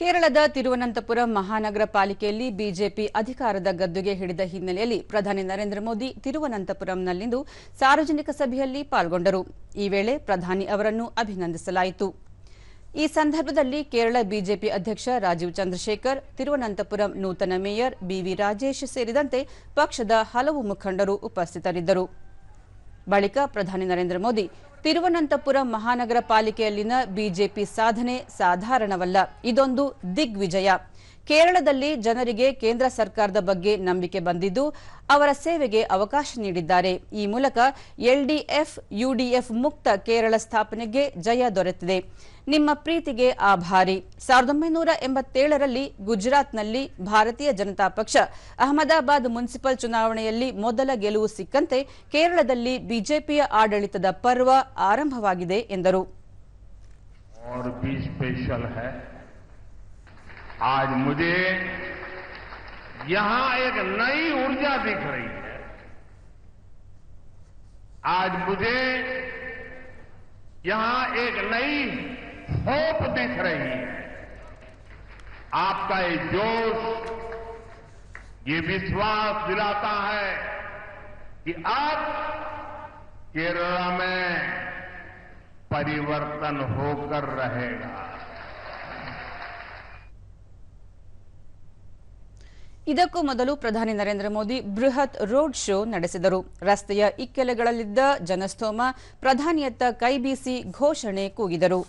ಕೇರಳದ ತಿರುವನಂತಪುರಂ ಮಹಾನಗರ ಪಾಲಿಕೆಯಲ್ಲಿ ಬಿಜೆಪಿ ಅಧಿಕಾರದ ಗದ್ದುಗೆ ಹಿಡಿದ ಹಿನ್ನೆಲೆಯಲ್ಲಿ ಪ್ರಧಾನಿ ನರೇಂದ್ರ ಮೋದಿ ತಿರುವನಂತಪುರಂನಲ್ಲಿಂದು ಸಾರ್ವಜನಿಕ ಸಭೆಯಲ್ಲಿ ಪಾಲ್ಗೊಂಡರು. ಈ ವೇಳೆ ಪ್ರಧಾನಿ ಅವರನ್ನು ಅಭಿನಂದಿಸಲಾಯಿತು. ಈ ಸಂದರ್ಭದಲ್ಲಿ ಕೇರಳ ಬಿಜೆಪಿ ಅಧ್ಯಕ್ಷ ರಾಜೀವ್ ಚಂದ್ರಶೇಖರ್, ತಿರುವನಂತಪುರಂ ನೂತನ ಮೇಯರ್ ಬಿವಿ ರಾಜೇಶ್ ಸೇರಿದಂತೆ ಪಕ್ಷದ ಹಲವು ಮುಖಂಡರು ಉಪಸ್ಥಿತರಿದ್ದರು. ಬಳಿಕ ಪ್ರಧಾನಿ ನರೇಂದ್ರ ಮೋದಿ ತಿರುವನಂತಪುರಂ ಮಹಾನಗರ ಪಾಲಿಕೆಯಲ್ಲಿನ ಬಿಜೆಪಿ ಸಾಧನೆ ಸಾಧಾರಣವಲ್ಲ. ಇದೊಂದು ದಿಗ್ವಿಜಯ. ಕೇರಳದಲ್ಲಿ ಜನರಿಗೆ ಕೇಂದ್ರ ಸರ್ಕಾರದ ಬಗ್ಗೆ ನಂಬಿಕೆ ಬಂದಿದ್ದು, ಅವರ ಸೇವೆಗೆ ಅವಕಾಶ ನೀಡಿದ್ದಾರೆ. ಈ ಮೂಲಕ ಎಲ್ಡಿಎಫ್ ಯುಡಿಎಫ್ ಮುಕ್ತ ಕೇರಳ ಸ್ಥಾಪನೆಗೆ ಜಯ ದೊರೆತಿದೆ. ನಿಮ್ಮ ಪ್ರೀತಿಗೆ ಆಭಾರಿ. ಸಾವಿರದ ಒಂಬೈನೂರ ಎಂಬತ್ತೇಳರಲ್ಲಿ ಗುಜರಾತ್ನಲ್ಲಿ ಭಾರತೀಯ ಜನತಾ ಪಕ್ಷ ಅಹಮದಾಬಾದ್ ಮುನ್ಸಿಪಲ್ ಚುನಾವಣೆಯಲ್ಲಿ ಮೊದಲ ಗೆಲುವು ಸಿಕ್ಕಂತೆ ಕೇರಳದಲ್ಲಿ ಬಿಜೆಪಿಯ ಆಡಳಿತದ ಪರ್ವ ಆರಂಭವಾಗಿದೆ ಎಂದರು. आज मुझे यहाँ एक नई ऊर्जा दिख रही है। आज मुझे यहाँ एक नई होप दिख रही है। आपका ये जोश, ये विश्वास दिलाता है कि अब केरला में परिवर्तन होकर रहेगा। ಇದಕ್ಕೂ ಮೊದಲು ಪ್ರಧಾನಿ ನರೇಂದ್ರ ಮೋದಿ ಬೃಹತ್ ರೋಡ್ ಶೋ ನಡೆಸಿದರು. ರಸ್ತೆಯ ಇಕ್ಕೆಲೆಗಳಲ್ಲಿದ್ದ ಜನಸ್ತೋಮ, ಪ್ರಧಾನಿಯತ್ತ ಕೈಬೀಸಿ ಘೋಷಣೆ ಕೂಗಿದರು.